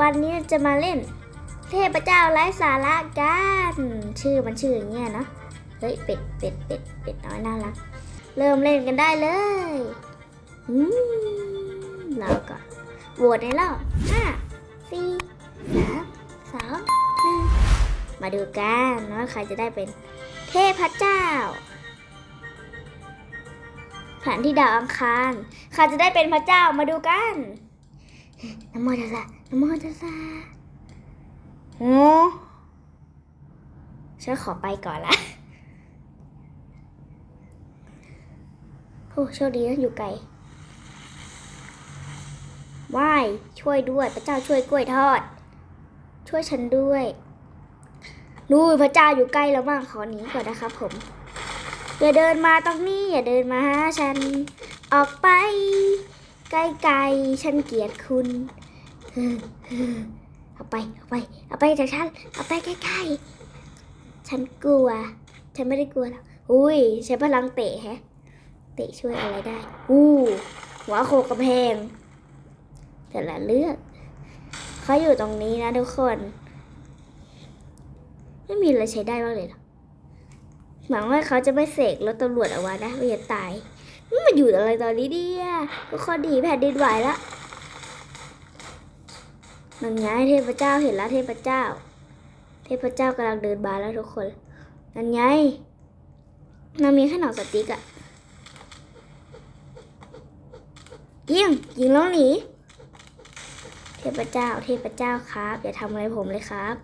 วันนี้จะมาเล่น เทพเจ้าไร้สาระกันชื่อมันชื่ออย่างเงี้ยเนาะเฮ้ยเป็ดเป็ดเป็ดเป็ดน้อยน่ารัก เริ่มเล่นกันได้เลยอืมเราก่อนโหวตในรอบห้าสี่สามสองหนึ่งมาดูกันว่าใครจะได้เป็นเทพเจ้าแผนที่ดาวอังคารใครจะได้เป็นพระเจ้ามาดูกันนะโมตัสสะ นะโมตัสสะโอ้ฉันขอไปก่อนละโอ้โชคดีนะอยู่ไกลว่ายช่วยด้วย พระเจ้าช่วยกล้วยทอด ช่วยฉันด้วยนู่นพระเจ้าอยู่ใกล้แล้วบ้างขอหนีก่อนนะครับผม อย่าเดินมาตรงนี้ อย่าเดินมาหาฉัน ออกไป ไกลๆฉันเกลียดคุณ เอาไปเอาไปเอาไปจากฉันเอาไปใกล้ๆฉันกลัว ฉันไม่ได้กลัวหรอกอุ้ยใช้พลังเตะแฮะ เตะช่วยอะไรได้อู้หัวโขกกำแพงแต่ละเลือกเขาอยู่ตรงนี้นะทุกคน ไม่มีอะไรใช้ได้บ้างเลยหรอหวังว่าเขาจะไม่เสกรถตำรวจเอาไว้นะไม่จะตายมันอยู่อะไรตอนนี้เนี่ยทุกคนดีแผ่นดินไหวแล้ว นั่นไงเทพเจ้าเห็นแล้วเทพเจ้า เทพเจ้ากำลังเดินมาแล้วทุกคนนั่นไงมันมีแค่หนอนสติ๊กอะยิงยิงแล้วหนีเทพเจ้า เทพเจ้าครับ อย่าทำอะไรผมเลยครับ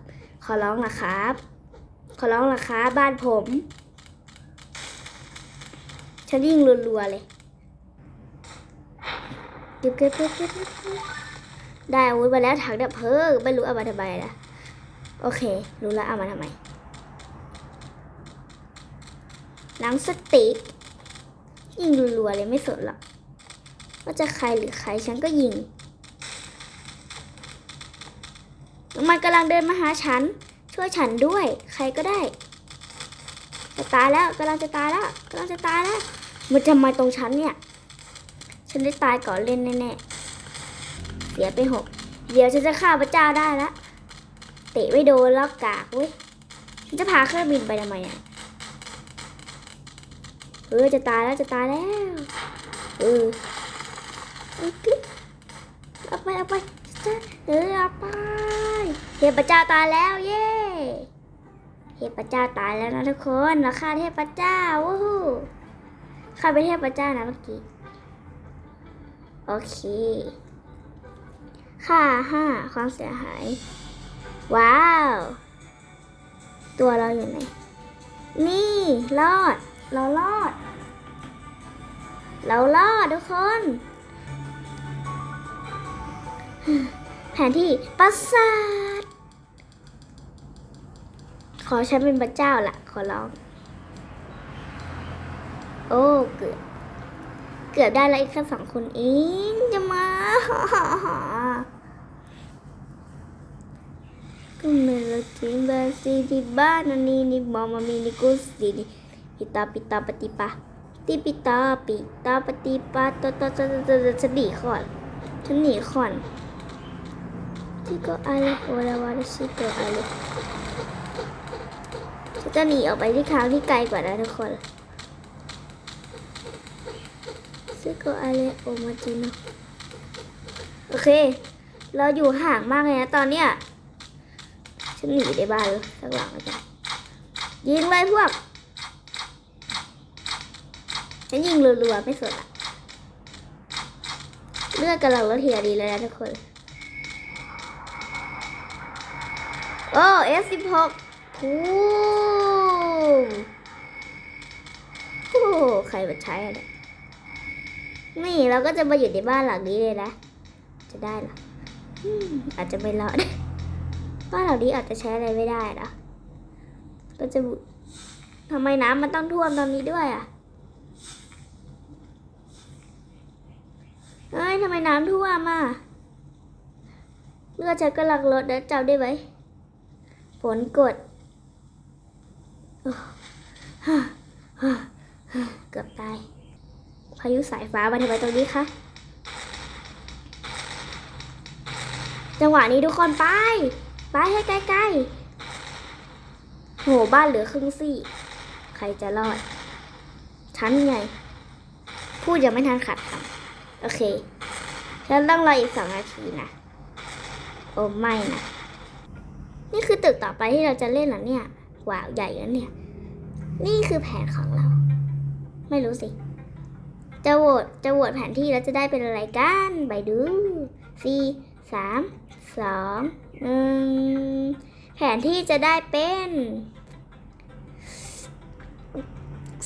ขอร้องนะครับ ขอร้องนะครับบ้านผมฉันยิงรัวๆเลยเก็บเก็บเก็บเก็บ ได้อาวุธมาแล้วถังดับเพลิงไม่รู้เอามาทำไมนะโอเค รู้แล้วเอามาทำไมหนังสติกยิงรัวๆเลยไม่สนหรอกว่าจะใครหรือใครฉันก็ยิงมันกำลังเดินมาหาฉัน ช่วยฉันด้วย ใครก็ได้ จะตายแล้วกำลังจะตายแล้วกำลังจะตายแล้วมันจะมาตรงฉันเนี่ย ฉันได้ตายก่อนเล่นแน่ๆ สียไปหกเดี๋ยวฉันจะฆ่าพระเจ้าได้แล้วเตะไม่โดนแล้วกากเว้ยฉันจะพาเครื่องบินไปทำไมเนี่ยเออจะตายแล้วจะตายแล้ว เออโอเคเอาไปเอาไปจ้าเออเอาไปเทพเจ้าตายแล้วเย้เทพเจ้าตายแล้วนะทุกคนเราฆ่าเทพเจ้าวู้ฮู้ฆ่าไปเทพเจ้านะเมื่อกี้โอเค ค่าห้าความเสียหาย ว้าว ตัวเราอยู่ไหน นี่รอด เรารอด เรารอดทุกคน แผนที่ปราสาท ขอฉันเป็นพระเจ้าละขอร้อง โอ้ เกือบ เกือบได้แล้วอีกแค่สองคนเองจะมา ก็เมลกินบาซีดิบ้านานีนิมอมามีนิกุสตินิปิตาปิตาปฏิปาติปิตาปิตาปฏิปาตตตตตตฉันหนีก่อนฉันหนีก่อนชิโกอะไรวาราวาราชิโกอะไรฉันจะหนีออกไปที่ทางที่ไกลกว่านะทุกคนชิโกอะไรโอมาจิโน โอเค เราอยู่ห่างมากเลยนะตอนเนี้ยฉันหนีได้บ้านสักหลังแล้วกันยิงเลยพวกฉันยิงรัวๆไม่สนอะเลือดกำลังลดเทียดีเลยนะทุกคน โอ้ F16 ทูโอ้ใครมาใช้อะไรนี่เราก็จะมาอยู่ในบ้านหลังนี้เลยนะ จะได้เหรออาจจะไม่รอดบ้านเหล่านี้อาจจะใช้อะไรไม่ได้นะก็จะทำไมน้ำมันต้องท่วมตอนนี้ด้วยอะเฮ้ยทำไมน้ำท่วมอะเลือดฉันกำลังลดนะจำได้ไหมฝนกดเกือบตาย พายุสายฟ้ามาทำไมตรงนี้คะ จังหวะนี้ทุกคนไป ไปให้ใกล้ๆโหบ้านเหลือครึ่งซี่ ใครจะรอดฉันไง พูดยังไม่ทันขัดคำโอเค ฉันต้องรออีกสองนาทีนะ โอ้ไม่นะ นี่คือตึกต่อไปที่เราจะเล่นหรอเนี่ย ว้าว ใหญ่แล้วเนี่ย นี่คือแผนของเรา ไม่รู้สิจะโหวตจะโหวตแผนที่แล้วจะได้เป็นอะไรกัน ไปดูสี่ สามสองหนแผนที่จะได้เป็น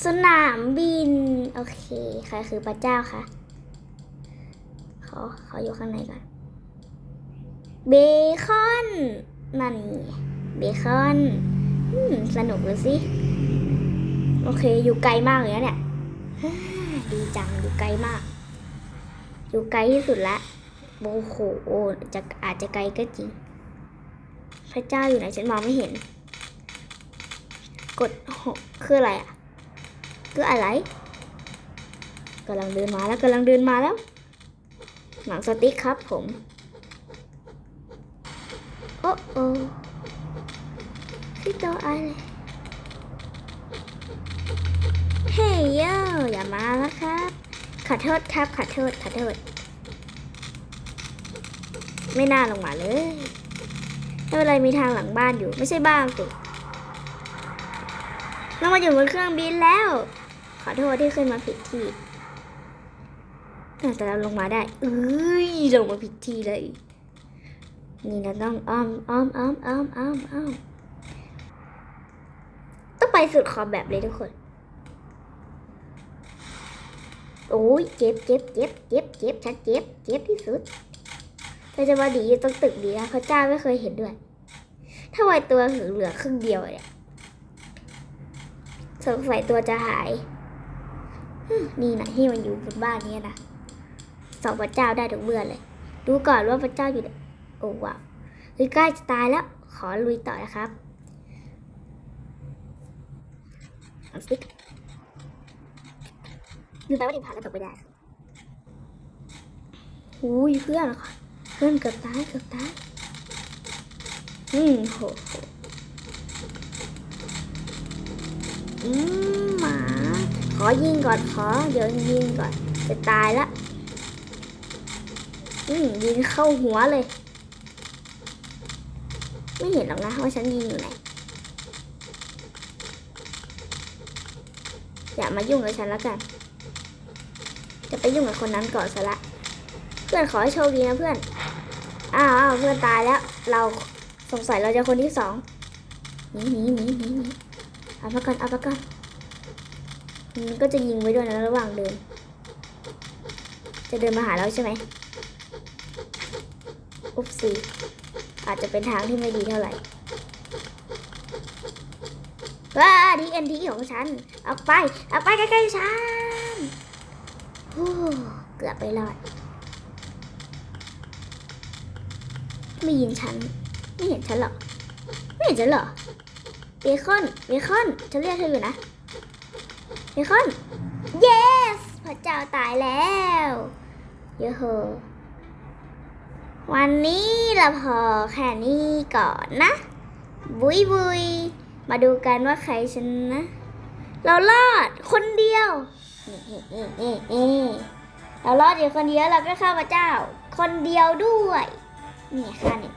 สนามบิน โอเค ใครคือพระเจ้าคะขอขออยู่ข้างในก่อน เบคอนนั่นเบคอนสนุกเลยสิ โอเค อยู่ไกลมากเลยนะเนี่ย ดีจัง อยู่ไกลมาก อยู่ไกลที่สุดละ โอ้โหจะอาจจะไกลก็จริง พระเจ้าอยู่ไหนฉันมองไม่เห็น กดหกคืออะไรอะคืออะไรกำลังเดินมาแล้วกำลังเดินมาแล้ว หนังสติ๊กครับผม โอ้โอ้พี่ตัวอะไรเฮ้ยโยอย่ามาแล้วครับ ขอโทษครับ ขอโทษ ขอโทษ ไม่น่าลงมาเลยไม่เป็นไรมีทางหลังบ้านอยู่ ไม่ใช่บ้านสิเรามาอยู่บนเครื่องบินแล้ว ขอโทษที่ขึ้นมาผิดที่แต่เราลงมาได้เอ้ยลงมาผิดที่เลย นี่เราต้องอ้อมอ้อมอ้อมอ้อมอ้อมอ้อมต้องไปสุดขอบแบบเลยทุกคน โอ้ยเจ็บเจ็บเจ็บเจ็บเจ็บฉันเจ็บเจ็บที่สุด เราจะมาดีอยู่ตรงตึกดีนะพระเจ้าไม่เคยเห็นด้วยถ้าไวตัวเหลือเหลือครึ่งเดียวเนี่ยสงสัยตัวจะหาย นี่นะที่มันอยู่บนบ้านนี้นะสอบพระเจ้าได้ทุกเมื่อเลย ดูก่อนว่าพระเจ้าอยู่ไหนโอ้ว้าวเฮ้ยใกล้จะตายแล้ว ขอลุยต่อนะครับอาสติ๊กลืมไปว่าดิผ่านแล้วตกไปได้อุ้ยเพื่อนอะค่ะ พื่อนเกือบตายเกือบตายอืมโหโหอืมหมา ขอยิงก่อนขอเดี๋ยวยิงก่อน จะตายละอืมยิงเข้าหัวเลย ไม่เห็นหรอกนะว่าฉันยิงอยู่ไหนอย่ามายุ่งกับฉันแล้วกัน จะไปยุ่งกับคนนั้นก่อนซะละ เพื่อนขอให้โชคดีนะเพื่อน อ้าวเพื่อนตายแล้ว เราสงสัยเราจะคนที่สองหนีหนีหนีหนีหนีเอาไปก่อนเอาไปก่อนมันก็จะยิงไว้ด้วยนะระหว่างเดิน จะเดินมาหาเราใช่ไหมอุ๊บสิอาจจะเป็นทางที่ไม่ดีเท่าไหร่ว้าดีเอ็นทีของฉันเอาไปเอาไปใกล้ๆฉันเกือบไปรอด ไม่ยินฉัน ไม่เห็นฉันหรอกไม่เห็นฉันหรอเบคอนเบคอนฉันเรียกเธออยู่นะเบคอน yes พระเจ้าตายแล้วเยอะโฮวันนี้เราพอแค่นี้ก่อนนะ บุยบุยมาดูกันว่าใครชนะ เรารอดคนเดียวเรารอดอยู่คนเดียวเราก็ข้าพระเจ้า คนเดียวด้วย นี่ค่ะเนี่ย